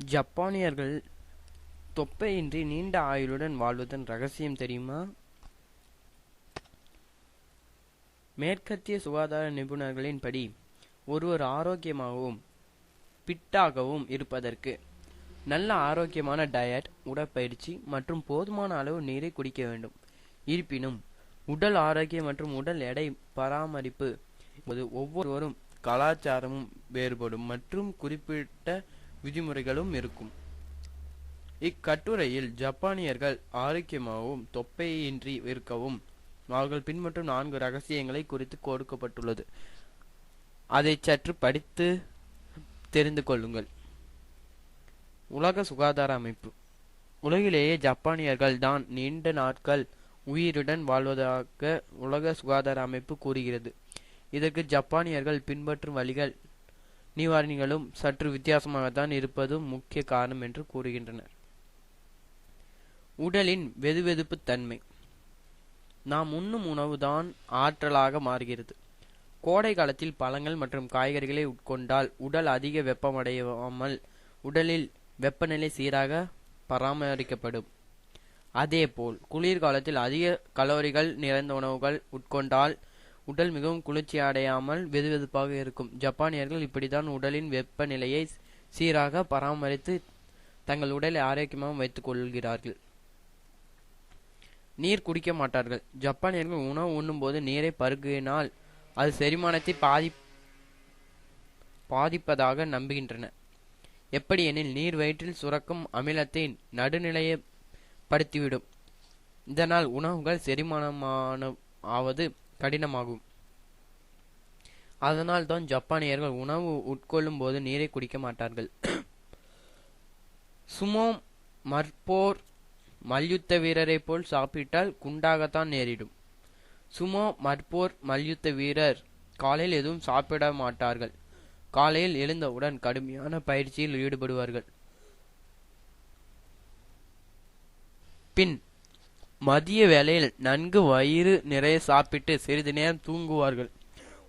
ஜப்பானியர்கள் தொப்பையின்றி நீண்ட ஆயுளுடன் வாழ்வதன் ரகசியம் தெரியுமா? மேற்கத்திய சுகாதார நிபுணர்களின் படி ஒருவர் ஆரோக்கியமாகவும் பிட்டாகவும் இருப்பதற்கு நல்ல ஆரோக்கியமான டயட் உடற்பயிற்சி மற்றும் போதுமான அளவு நீரை குடிக்க வேண்டும். இருப்பினும் உடல் ஆரோக்கியம் மற்றும் உடல் எடை பராமரிப்பு ஒவ்வொருவரும் கலாச்சாரமும் வேறுபடும் மற்றும் குறிப்பிட்ட விதிமுறைகளும் இருக்கும். இக்கட்டுரையில் ஜப்பானியர்கள் ஆரோக்கியமாகவும் தொப்பையின்றி இருக்கவும் அவர்கள் பின்பற்றும் நான்கு ரகசியங்களை குறித்து கொடுக்கப்பட்டுள்ளது. அதை சற்று படித்து தெரிந்து கொள்ளுங்கள். உலக சுகாதார அமைப்பு. உலகிலேயே ஜப்பானியர்கள் தான் நீண்ட நாட்கள் உயிருடன் வாழ்வதாக உலக சுகாதார அமைப்பு கூறுகிறது. இதற்கு ஜப்பானியர்கள் பின்பற்றும் வழிகள் நிவாரணிகளும் சற்று வித்தியாசமாகத்தான் இருப்பதும் முக்கிய காரணம் என்று கூறுகின்றனர். உடலின் வெதுவெதுப்பு தன்மை. நாம் உண்ணும் உணவுதான் ஆற்றலாக மாறுகிறது. கோடை காலத்தில் பழங்கள் மற்றும் காய்கறிகளை உட்கொண்டால் உடல் அதிக வெப்பமடையாமல் உடலில் வெப்பநிலை சீராக பராமரிக்கப்படும். அதேபோல் குளிர்காலத்தில் அதிக கலோரிகள் நிறைந்த உணவுகள் உட்கொண்டால் உடல் மிகவும் குளிர்ச்சி அடையாமல் வெதுவெதுப்பாக இருக்கும். ஜப்பானியர்கள் இப்படித்தான் உடலின் வெப்பநிலையை சீராக பராமரித்து தங்கள் உடலை ஆரோக்கியமாக வைத்துக் கொள்கிறார்கள். நீர் குடிக்க மாட்டார்கள். ஜப்பானியர்கள் உணவு உண்ணும்போது நீரை பருகினால் அது செரிமானத்தை பாதி பாதிப்பதாக நம்புகின்றனர் எப்படியெனில் நீர் வயிற்றில் சுரக்கும் அமிலத்தை நடுநிலையப்படுத்திவிடும். இதனால் உணவுகள் செரிமானமான ஆவது கடினமாகும். அதனால் தான் ஜப்பானியர்கள் உணவு உட்கொள்ளும் போது நீரை குடிக்க மாட்டார்கள். சுமோ மற்போர் மல்யுத்த வீரரை போல் சாப்பிட்டால் குண்டாகத்தான் நேரிடும். சுமோ மற்போர் மல்யுத்த வீரர் காலையில் எதுவும் சாப்பிட மாட்டார்கள். காலையில் எழுந்தவுடன் கடுமையான பயிற்சியில் ஈடுபடுவார்கள். பின் மதிய வேளையில் நன்கு வயிறு நிறைய சாப்பிட்டு சிறிது நேரம் தூங்குவார்கள்.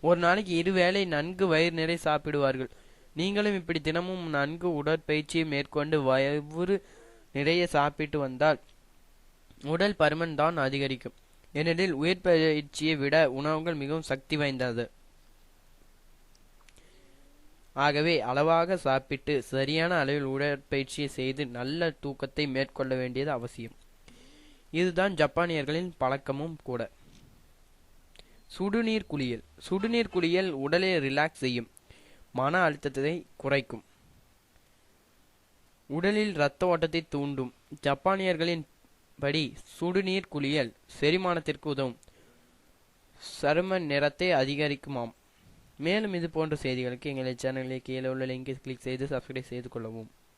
ஒரு நாளைக்கு இரு வேளை நன்கு வயிறு நிறைய சாப்பிடுவார்கள். நீங்களும் இப்படி தினமும் நன்கு உடற்பயிற்சியை மேற்கொண்டு வயிறு நிறைய சாப்பிட்டு வந்தால் உடல் பருமன் தான் அதிகரிக்கும். ஏனெனில் உயிர்பயிற்சியை விட உணவுகள் மிகவும் சக்தி வாய்ந்தது. ஆகவே அளவாக சாப்பிட்டு சரியான அளவில் உடற்பயிற்சியை செய்து நல்ல தூக்கத்தை மேற்கொள்ள வேண்டியது அவசியம். இதுதான் ஜப்பானியர்களின் பழக்கமும் கூட. சுடுநீர் குளியல். சுடுநீர் குளியல் உடலை ரிலாக்ஸ் செய்யும். மன அழுத்தத்தை குறைக்கும். உடலில் இரத்த ஓட்டத்தை தூண்டும். ஜப்பானியர்களின் படி சுடுநீர் குளியல் செரிமானத்திற்கு உதவும். சரும நிறத்தை அதிகரிக்குமாம். மேலும் இது போன்ற செய்திகளுக்கு எங்களை சேனலில் கீழே உள்ள லிங்கை கிளிக் செய்து சப்ஸ்கிரைப் செய்து கொள்ளவும்.